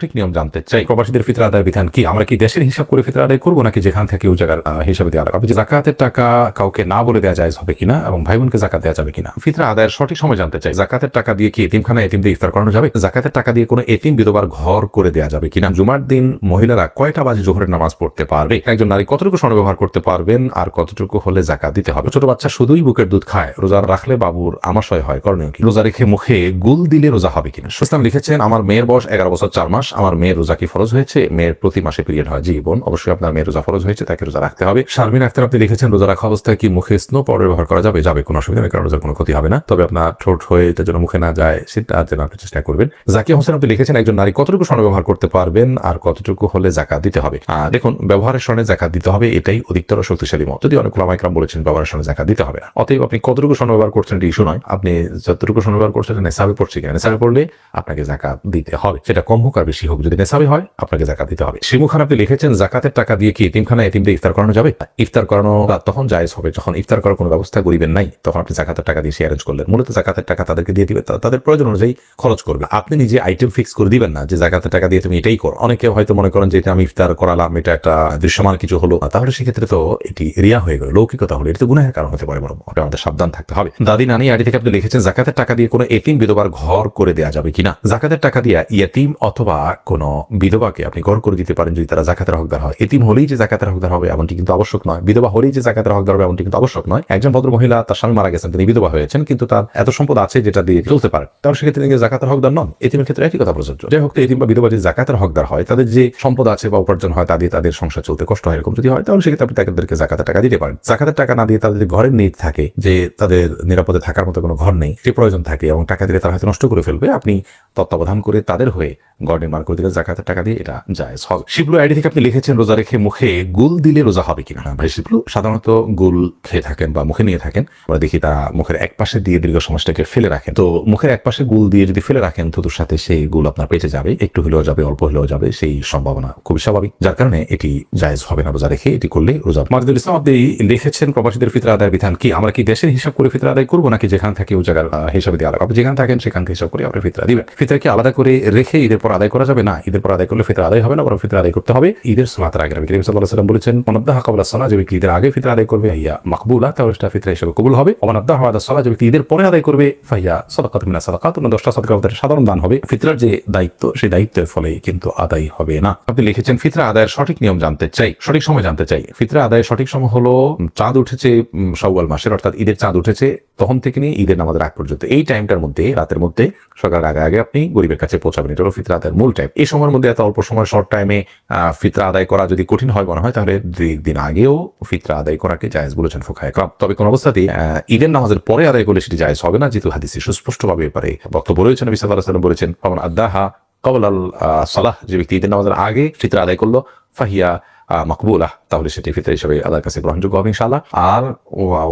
ঠিক নিয়ম জানতে চাই। প্রবাসীদের ফিতরা আদায়ের বিধান কি? আমরা কি দেশের হিসাব করে ফিতরা আদায় করব নাকি যেখান থেকে ওই জায়গার হিসাবে দেওয়া লাগবে? জাকাতের টাকা কাউকে না বলে দেওয়া যায় হবে কিনা এবং ভাই বোনকে জাকাত দেওয়া যাবে কিনা? ফিতরা আদায়ের সঠিক সময় জানতে চাই। জাকাতের টাকা দিয়ে কি এতিমখানা এতিম দিয়ে ইফতার করানো যাবে? জাকাতের টাকা দিয়ে কোনো এতিম বিধবার ঘর করে দেওয়া যাবে কিনা? জুমার দিন মহিলারা কয়টা বাজে জোহরের নামাজ পড়তে পারবে? একজন নারী কতটুকু স্বর্ণ ব্যবহার করতে পারবেন? আর কতটুকু হলে জাকাত দিতে হবে? ছোট বাচ্চা শুধুই বুকের দুধ খায়। রোজা রাখলে বাবুর আমাশয় হয়। করণীয় কি? রোজা রেখে মুখে গুল দিলে রোজা হবে কিনা? সুস্তান লিখেছেন আমার মেয়ের বয়স এগারো বছর চার মাস। আমার মেয়ের রোজা কি ফরজ হয়েছে? মেয়ের প্রতি মাসে পিরিয়ড হয়? জি, বোন, অবশ্যই আপনার মেয়ের রোজা ফরজ হয়েছে, তাকে রোজা রাখতে হবে। শারমিন আক্তার, আপনি লিখেছেন রোজা রাখা অবস্থায় কি মুখে স্নো পাউডার ব্যবহার করা যাবে? যাবে, কোনো অসুবিধা নেই, কারণ রোজার কোনো ক্ষতি হবে না। তবে আপনার ঠোঁট হয়ে এটা যেন মুখে না যায়, সেটা যেন আপনি চেষ্টা করবেন। জাকিয়া হোসেন, আপনি লিখেছেন একজন নারী কতটুকু স্বর্ণ ব্যবহার করতে পারবেন আর কতটুকু হলে জাকাত দিতে হবে? দেখুন, ব্যবহারের স্বর্ণে জাকাত দিতে হবে, এটাই অধিকতর শক্তিশালী মত। যদি অনেক লামাইকরাম বলেছেন ব্যবহারের স্বর্ণে জাকাত দিতে হবে না। অতএব আপনি কতটুকু স্বর্ণ ব্যবহার করছেন এটা ইস্যু নয়। আপনি যতটুকু স্বর্ণ ব্যবহার করছেন নেশাবে পড়ছে কিনা? নেশাবে পড়লে আপনাকে জাকাত দিতে হবে। সেটা কম হোক আর বেশি হোক, যদি নেশাবে হয়, আপনাকে জাকাত দিতে হবে। শিমু খান আপনি লিখেছেন, জাকাতের টাকা দিয়ে কি এতিমখানা এতিমদের ইফতার করানো যাবে? ইফতার করানো তখন জায়েজ হবে, যখন ইফতার করার কোনো ব্যবস্থা করিবেন নাই, তখন আপনি জাকাতের টাকা দিয়ে সে অ্যারেঞ্জ করলেন। মূলত জাকাতের টাকা তাদেরকে দিয়ে দিবে তাদের প্রয়োজন অনুযায়ী খরচ করবে। আপনি নিজে আইটেম ফিক্স করে দিবেন না যে জাকাতের টাকা দিয়ে তুমি এটাই করো। অনেকে হয়তো মনে করেন যে এটা আমি ইফতার করালাম, এটা একটা দৃশ্যমান কিছু হলো তাহলে সেক্ষেত্রে তো এটি রিয়া হয়ে গেল। লৌকিকতা হলো, এটা তো গুনাহের কারণ হতে পারে, বরং আমাদের সাবধান থাকতে হবে। দাদি নানি আইডি থেকে আপনি লিখেছেন, জাকাতের টাকা দিয়ে কোনো এতিম বিধবার ঘর করে দেওয়া যাবে কিনা? জাকাতের টাকা দিয়ে ইয়েতিম অথবা কোনো বিধবাকে আপনি ঘর করে দিতে পারেন যদি তারা জাকাতের হকদার হয়। এতিম হলেই যে জাকাতের হকদার হবে এমনটি কিন্তু আবশ্যক নয়। বিধবা হলেই যে জাকাতের হকদার হবে এমনটি কিন্তু আবশ্যক নয়। একজন ভদ্র মহিলা তার স্বামী মারা গেছেন, তিনি বিধবা হয়েছেন, কিন্তু তার এত সম্পদ আছে যেটা দিয়ে চলতে পারে। তাহলে সেক্ষেত্রে তিনি জাকাতের হকদার নন। এতিমের ক্ষেত্রে একই কথা প্রযোজ্য। যাই হোক, এতিম বা বিধবা যে জাকাতের হকদার হয়, তাদের যে সম্পদ আছে বা উপার্জন হয়, তা দিয়ে তাদের সংসার চলতে কষ্ট হয় এরকম যদি হয়, তাহলে সেক্ষেত্রে আপনি তাদেরকে জাকাতের টাকা দিতে পারেন। জাকাতের টাকা না দিয়ে তাদের ঘরের নিড থাকে, যে তাদের নিরাপদে থাকার মতো কোনো ঘর নেই, সে প্রয়োজন থাকে এবং টাকা দিলে তারা হয়তো নষ্ট করে ফেলবে। আপনি তত্ত্বাবধান করে তাদের হয়ে নির্মাণ করে দিলে জাকাতের টাকা দিয়ে এটা জায়েজ হবে। শিবলু আইডি থেকে আপনি লিখেছেন, রোজা রেখে মুখে গুল দিলে রোজা হবে কিনা? ভাই, শিবলু সাধারণত গুল খেয়ে থাকেন বা মুখে নিয়ে থাকেন। আমরা দেখি তারা মুখের এক পাশে দিয়ে দীর্ঘ সমাজটাকে ফেলে রাখেন। তো মুখের এক পাশে গুল দিয়ে যদি ফেলে রাখেন, থুতুর সাথে সেই গুল আপনার পেটে যাবে, একটু হলেও যাবে, অল্প হলেও যাবে, সেই সম্ভাবনা খুবই স্বাভাবিক। যার কারণে এটি জায়েজ হবে না রোজা রেখে, এটি করলে রোজা মারিদুল ইসলাম, আপনি লিখেছেন, প্রবাসীদের ফিতরা আদায়ের বিধান কি? আমরা কি দেশের হিসাব করে ফিতরা আদায় করব নাকি যেখান থেকে ওই জায়গার হিসাবে দেওয়া লাগবে? আপনি যেখানে থাকেন, সেখান থেকে হিসাব করে আপনি ফিতরা দিবেন। ফিতরা কি আলাদা করে রেখে ঈদের পর আদায় করা যাবে? না ঈদের পর আদায় করলে ফিতরা আদায় হবে না বরং ফিতরা আদায় করতে হবে। ঈদের সালাতের আগে নবী আলাইহি ওয়াসাল্লাম বলেছেন অনাদ্দাহ কাবলা সালাহ যে ব্যক্তি ঈদের আগে ফিতরা আদায় করবে ইয়া মাকবুলা তাহলে সেটা ফিতরা হিসেবে কবুল হবে। অনাদ্দাহ আদা সালাহ যে ব্যক্তি ঈদের পরে আদায় করবে ফাইয়া সাদাকাত মিনা সাদাকাত অন্য দশটা সাদাকা আমাদের সাধারণ দান হবে। ফিতরার যে দায়িত্ব সেই দায়িত্বের ফলে কিন্তু আদায় হবে না। আপনি লিখেছেন ফিতরা আদায়ের সঠিক নিয়ম জানতে চাই সঠিক সময় জানতে চাই। ফিতরা আদায়ের সঠিক সময় হলো চাঁদ উঠেছে উম, শাওয়াল মাসের অর্থাৎ ঈদের চাঁদ উঠেছে তখন থেকে নিয়ে ঈদের নামাজের আগ পর্যন্ত। এই টাইমটার মধ্যে রাতের মধ্যে সকাল আগে আগে আপনি গরিবের কাছে পৌঁছাবেন। এটা হলো ফিতরা আদায়ের মূল টাইম। এই সময়ের মধ্যে এত অল্প সময় শর্ট টাইমে ফিতরা আদায় করা যদি কঠিন হয় মনে হয়, তাহলে দুই দিন আগেও ফিতরা আদায় করাকে জায়েজ বলেছেন ফোকায় ক্রাম তবে কোন অবস্থাতেই ঈদের নামাজের পরে আদায় করলে সেটি জায়েজ হবে না, যেহেতু হাদিসে সুস্পষ্টভাবে এবারে বক্তব্য রয়েছেন ওয়াসাল্লাম বলেছেন পাবন আদাহা কবল আল সালাহ যে ব্যক্তি ঈদের নামাজের আগে ফিতরা আদায় করল, ফাহিয়া মাকবুলা তাহলে সেটি ফিতর হিসেবে আল্লাহর কাছে গ্রহণযোগ্য হবে ইনশাআল্লাহ। আর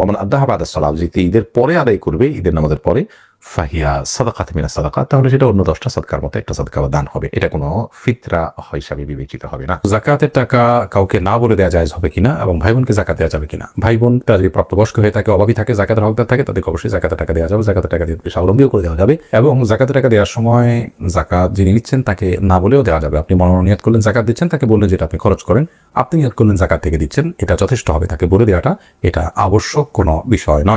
ওমান আদাহ বাদ সালাম যে ঈদের পরে আদায় করবে, ঈদের নামাজের পরে ফাহিয়া, সাদাকাত মিনা সাদাকা তাহলে সেটা অন্য দশটা সদকার মতো একটা সদকা বা দান হবে। এটা কোনো ফিতরা হিসাবে বিবেচিত হবে না। জাকাতের টাকা কাউকে না বলে দেওয়া যায় হবে কিনা এবং ভাই বোনকে জাকাত দেওয়া যাবে কিনা? ভাই বোন তারা যদি প্রাপ্তবয়স্ক হয়ে থাকে, অভাবী থাকে, জাকাতের হকদার থাকে, তাদেরকে অবশ্যই জাকাতের টাকা দেওয়া যাবে। জাকাতের টাকা দিয়ে স্বাবলম্বীও করে দেওয়া যাবে এবং জাকাতের টাকা দেওয়ার সময় জাকাত যিনি নিচ্ছেন তাকে না বলেও দেওয়া যাবে। আপনি মনোনিয়ত করলেন জাকাত দিচ্ছেন, তাকে বললেন যেটা আপনি খরচ করেন। আপনি নিয়ত করলেন জাকাত থেকে দিচ্ছেন, এটা যথেষ্ট হবে তাকে বলে দেওয়াটা। এটা আবশ্যক কোনো বিষয় নয়।